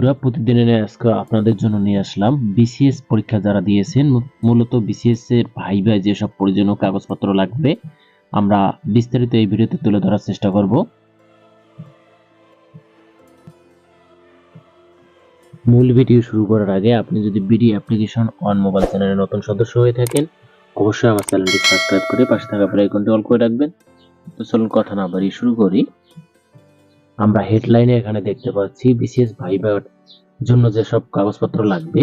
বন্ধুরা, প্রতিদিনের আজকে আপনাদের জন্য নিয়ে আসলাম। বিসিএস পরীক্ষা যারা দিয়েছেন মূলত বিসিএস এর ভাইবা যেসব প্রয়োজনীয় কাগজপত্র লাগবে, আমরা বিস্তারিত এই ভিডিওতে তুলে ধরার চেষ্টা করব। মূল ভিডিও শুরু করার আগে আপনি যদি বিডি অ্যাপ্লিকেশন অন মোবাইল চ্যানেলে নতুন সদস্য হয়ে থাকেন, অবশ্যই আমার চ্যানেলটি সাবস্ক্রাইব করে পাশে থাকা বেল আইকনটি অল করে রাখবেন। তো চলুন কথা না বাড়িয়ে শুরু করি। আমরা হেডলাইনে এখানে দেখতে পাচ্ছি বিসিএস ভাইবার জন্য যেসব কাগজপত্র লাগবে,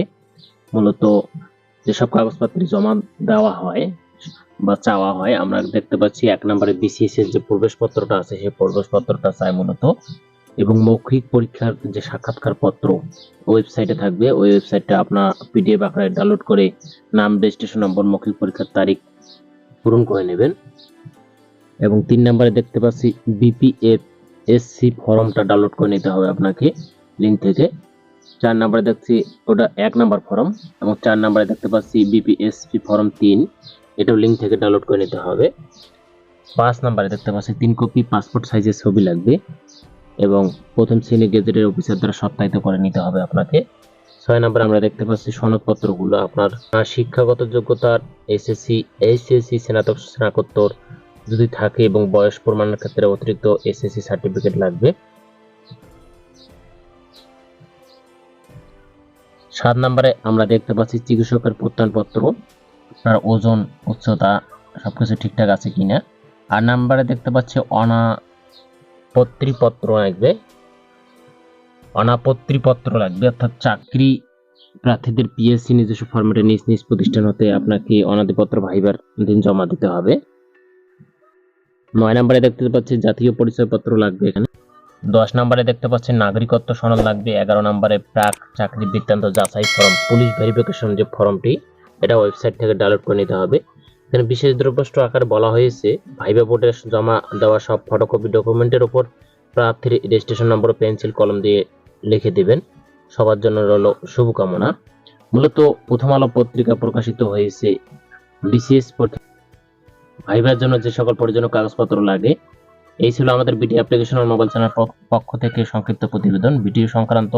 মূলত যেসব কাগজপত্র জমা দেওয়া হয় বা চাওয়া হয়, আমরা দেখতে পাচ্ছি এক নম্বরে বিসিএস এর যে প্রবেশপত্রটা আছে, সেই প্রবেশপত্রটা চাই মূলত। এবং মৌখিক পরীক্ষার যে সাক্ষাৎকার পত্র ওয়েবসাইটে থাকবে। ওই ওয়েবসাইটটা আপনার পিডিএফ আকারে ডাউনলোড করে নাম রেজিস্ট্রেশন নম্বর মৌখিক পরীক্ষার তারিখ পূরণ করে নেবেন। এবং তিন নম্বরে দেখতে পাচ্ছি বিপিএফ এসসি ফর্মটা ডাউনলোড করে নিতে হবে আপনাকে লিঙ্ক থেকে। চার নম্বরে দেখছি ওটা এক নাম্বার ফর্ম এবং চার নম্বরে দেখতে পাচ্ছি বিপিএসপি ফর্ম তিন, এটাও লিঙ্ক থেকে ডাউনলোড করে নিতে হবে। পাঁচ নম্বরে দেখতে পাচ্ছি তিন কপি পাসপোর্ট সাইজের ছবি লাগবে এবং প্রথম শ্রেণি গেজেটের অফিসার দ্বারা সত্যায়িত করে নিতে হবে আপনাকে। ছয় নম্বরে আমরা দেখতে পাচ্ছি সনদপত্রগুলো, আপনার শিক্ষাগত যোগ্যতার এসএসসি এইচএসসি স্নাতক স্নাতকোত্তর যদি থাকে এবং বয়স প্রমাণের ক্ষেত্রে অতিরিক্ত এসএসসি সার্টিফিকেট লাগবে। সাত নম্বরে আমরা দেখতে পাচ্ছি চিকিৎসকের প্রত্যয়নপত্র। আপনার ওজন, উচ্চতা সবকিছু ঠিকঠাক আছে কিনা। আর নাম্বারে দেখতে পাচ্ছি অনাপত্রিপত্র লাগবে। অনাপত্রিপত্র লাগবে, অর্থাৎ চাকরি প্রার্থীদের পিএসসি নিজস্ব ফরম্যাটে নিজ নিজ প্রতিষ্ঠান হতে আপনাকে অনাদিপত্র ভাইবার দিন জমা দিতে হবে। নয় নম্বরে দেখতে পাচ্ছি জাতীয় পরিচয়পত্র লাগবে এখানে। দশ নম্বরে দেখতে পাচ্ছেন নাগরিকত্ব সনদ লাগবে। এগারো নম্বরে প্রাক চাকরি বৃত্তান্ত যাচাই ফর্ম, পুলিশ ভেরিফিকেশন যে ফর্মটি, এটা ওয়েবসাইট থেকে ডাউনলোড করে নিতে হবে। এখানে বিশেষ দ্রব্যষ্ট আকারে বলা হয়েছে। ভাইবা বোর্ডের জমা দেওয়া সব ফটোকপি ডকুমেন্টের উপর প্রার্থীর রেজিস্ট্রেশন নম্বর পেন্সিল কলম দিয়ে লিখে দিবেন। সবার জন্য রইল শুভকামনা। মূলত প্রথম আলো পত্রিকা প্রকাশিত হয়েছে বিসিএস ভাইবার জন্য যে সকল প্রয়োজনীয় কাগজপত্র লাগে, এই ছিল আমাদের বিটি অ্যাপ্লিকেশন মোবাইল চ্যানেল পক্ষ থেকে সংক্ষিপ্ত প্রতিবেদন। ভিডিও সংক্রান্ত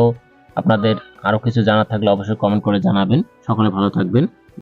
আপনাদের আরও কিছু জানা থাকলে অবশ্যই কমেন্ট করে জানাবেন। সকলে ভালো থাকবেন।